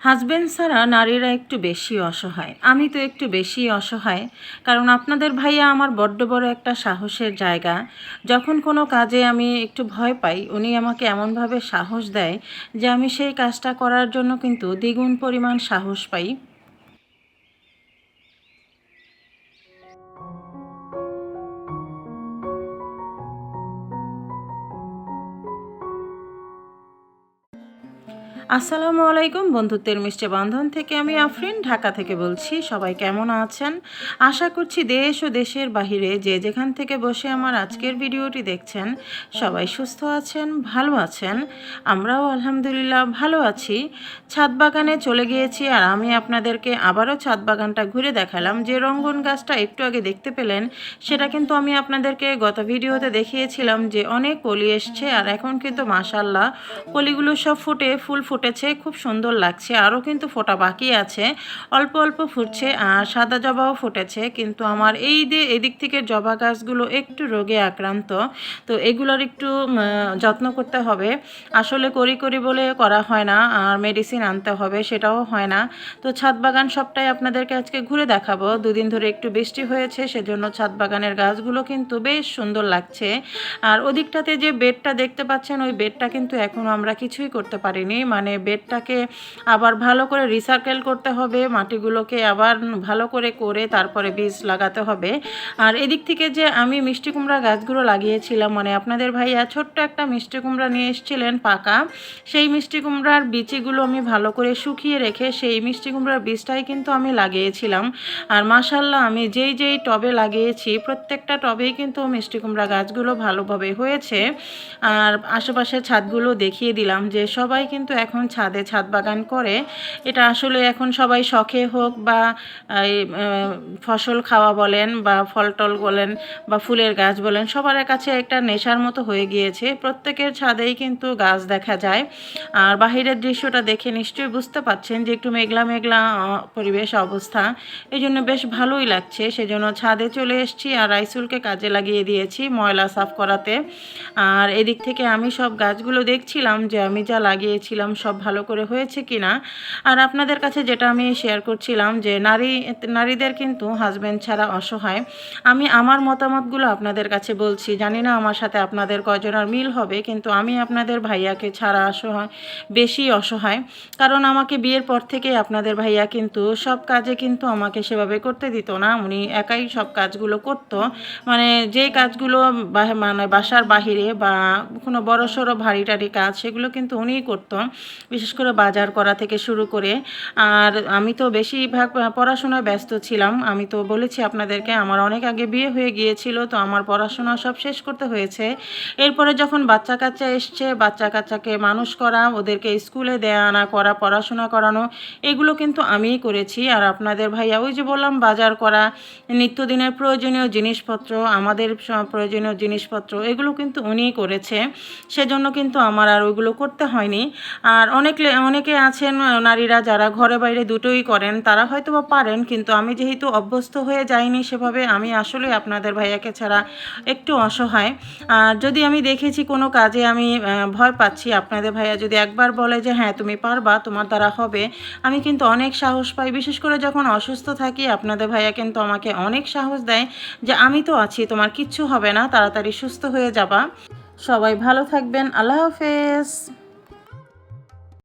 Husband ছাড়া নারীরা একটু বেশি অসহায়। আমি তো একটু বেশি অসহায়, কারণ আপনাদের ভাইয়া আমার বড্ড বড় একটা সাহসের জায়গা। যখন কোনো কাজে আমি একটু ভয় পাই, উনি আমাকে এমনভাবে সাহস দেয় যে আমি সেই কাজটা করার জন্য কিন্তু দ্বিগুণ পরিমাণ সাহস পাই। আসসালামু আলাইকুম বন্ধুত্বের মিষ্টি বন্ধন থেকে আমি আফরিন, ঢাকা থেকে বলছি, সবাই কেমন আছেন? আশা করছি দেশ ও দেশের বাহিরে যে যেখান থেকে বসে আমার আজকের ভিডিওটি দেখছেন, সবাই সুস্থ আছেন, ভালো আছেন। আমরাও আলহামদুলিল্লাহ ভালো আছি। ছাদ বাগানে চলে গিয়েছি আর আমি আপনাদেরকে আবারও ছাদ বাগানটা ঘুরে দেখালাম। যে রঙ্গন গাছটা একটু আগে দেখতে পেলেন, সেটা কিন্তু আমি আপনাদেরকে গত ভিডিওতে দেখিয়েছিলাম যে অনেক কলি এসছে আর এখন কিন্তু মাসাল্লাহ কলিগুলো সব ফুটে, ফুল ফুটেছে, খুব সুন্দর লাগছে। আরও কিন্তু ফোটা বাকি আছে। অল্প অল্প ফুটছে আর সাদা জবাও ফুটেছে, কিন্তু আমার এই যে এদিক থেকে জবা গাছগুলো একটু রোগে আক্রান্ত, তো এগুলোর একটু যত্ন করতে হবে। আসলে করি করি বলে করা হয় না, আর মেডিসিন আনতে হবে সেটাও হয় না। তো ছাদ বাগান সবটাই আপনাদেরকে আজকে ঘুরে দেখাবো। দুদিন ধরে একটু বৃষ্টি হয়েছে, সেজন্য ছাদ বাগানের গাছগুলো কিন্তু বেশ সুন্দর লাগছে। আর ওদিকটাতে যে বেডটা দেখতে পাচ্ছেন, ওই বেডটা কিন্তু এখনও আমরা কিছুই করতে পারিনি। মানে বেডটাকে আবার ভালো করে রিসার্কেল করতে হবে, মাটিগুলোকে আবার ভালো করে করে তারপরে বীজ লাগাতে হবে। আর এদিক থেকে যে আমি মিষ্টি কুমড়া গাছগুলো লাগিয়েছিলাম মানে আপনাদের ভাইয়া ছোট্ট একটা মিষ্টি কুমড়া নিয়ে এসেছিলেন পাকা, সেই মিষ্টি কুমড়ার বিচিগুলো আমি ভালো করে শুকিয়ে রেখে সেই মিষ্টি কুমড়ার বীজটাই কিন্তু আমি লাগিয়েছিলাম। আর মাশাল্লাহ আমি যেই যেই টবে লাগিয়েছি, প্রত্যেকটা টবেই কিন্তু মিষ্টি কুমড়া গাছগুলো ভালোভাবে হয়েছে। আর আশেপাশের ছাদগুলো দেখিয়ে দিলাম যে সবাই কিন্তু এখন ছাদে ছাদ বাগান করে, এটা আসলে এখন সবাই শখে হোক বা ফসল খাওয়া বলেন বা ফল টল বলেন বা ফুলের গাছ বলেন, সবার কাছে একটা নেশার মতো হয়ে গিয়েছে। প্রত্যেকের ছাদেই কিন্তু গাছ দেখা যায়। আর বাহিরের দৃশ্যটা দেখে নিশ্চয়ই বুঝতে পাচ্ছেন যে একটু মেঘলা মেঘলা পরিবেশ অবস্থা। এই জন্য বেশ ভালোই লাগছে। সেজন্য ছাদে চলে এসেছি আর রাইসুলকে কাজে লাগিয়ে দিয়েছি ময়লা সাফ করাতে। আর এদিক থেকে আমি সব গাছগুলো দেখছিলাম যে আমি যা লাগিয়েছিলাম সব ভালো করে হয়েছে কি না আর আপনাদের কাছে যেটা আমি শেয়ার করছিলাম যে নারী, নারীদের কিন্তু হাজব্যান্ড ছাড়া অসহায়। আমি আমার মতামতগুলো আপনাদের কাছে বলছি। জানি না আমার সাথে আপনাদের কয়জনের মিল হবে, কিন্তু আমি আপনাদের ভাইয়াকে ছাড়া অসহায়, বেশি অসহায়। কারণ আমাকে বিয়ের পর থেকে আপনাদের ভাইয়া কিন্তু সব কাজে কিন্তু আমাকে সেভাবে করতে দিত না। উনি একাই সব কাজগুলো করত। মানে যে কাজগুলো মানে বাসার বাহিরে বা কোনো বড়সড় ভারী টারি কাজ, সেগুলো কিন্তু উনিই করতো। বিশেষ করে বাজার করা থেকে শুরু করে, আর আমি তো বেশিরভাগ পড়াশোনায় ব্যস্ত ছিলাম। আমি তো বলেছি আপনাদেরকে, আমার অনেক আগে বিয়ে হয়ে গিয়েছিল, তো আমার পড়াশোনা সব শেষ করতে হয়েছে। এরপরে যখন বাচ্চা কাচ্চা এসছে, বাচ্চা কাচ্চাকে মানুষ করা, ওদেরকে স্কুলে দেয়া আনা, করা, পড়াশোনা করানো, এগুলো কিন্তু আমিই করেছি। আর আপনাদের ভাইয়া, ওই যে বললাম, বাজার করা, নিত্যদিনের প্রয়োজনীয় জিনিসপত্র, আমাদের প্রয়োজনীয় জিনিসপত্র, এগুলো কিন্তু উনিই করেছে। সেজন্য কিন্তু আমার আর ওইগুলো করতে হয়নি। আর অনেক লে- অনেকে আছেন নারীরা যারা ঘরে বাইরে দুটোই করেন, তারা হয়তো বা পারেন, কিন্তু আমি যেহেতু অভ্যস্ত হয়ে যাইনি সেভাবে আমি আসলে আপনাদের ভাইয়াকে ছাড়া একটু অসহায়। আর যদি আমি দেখেছি কোনো কাজে আমি ভয় পাচ্ছি, আপনাদের ভাইয়া যদি একবার বলে যে হ্যাঁ তুমি পারবা, তোমার দ্বারা হবে, আমি কিন্তু অনেক সাহস পাই, বিশেষ করে যখন অসুস্থ থাকি, আপনাদের ভাইয়া কিন্তু আমাকে অনেক সাহস দেয় যে, আমি তো আছি, তোমার কিচ্ছু হবে না, তাড়াতাড়ি সুস্থ হয়ে যাবা। সবাই ভালো থাকবেন, আল্লাহ হাফেজ।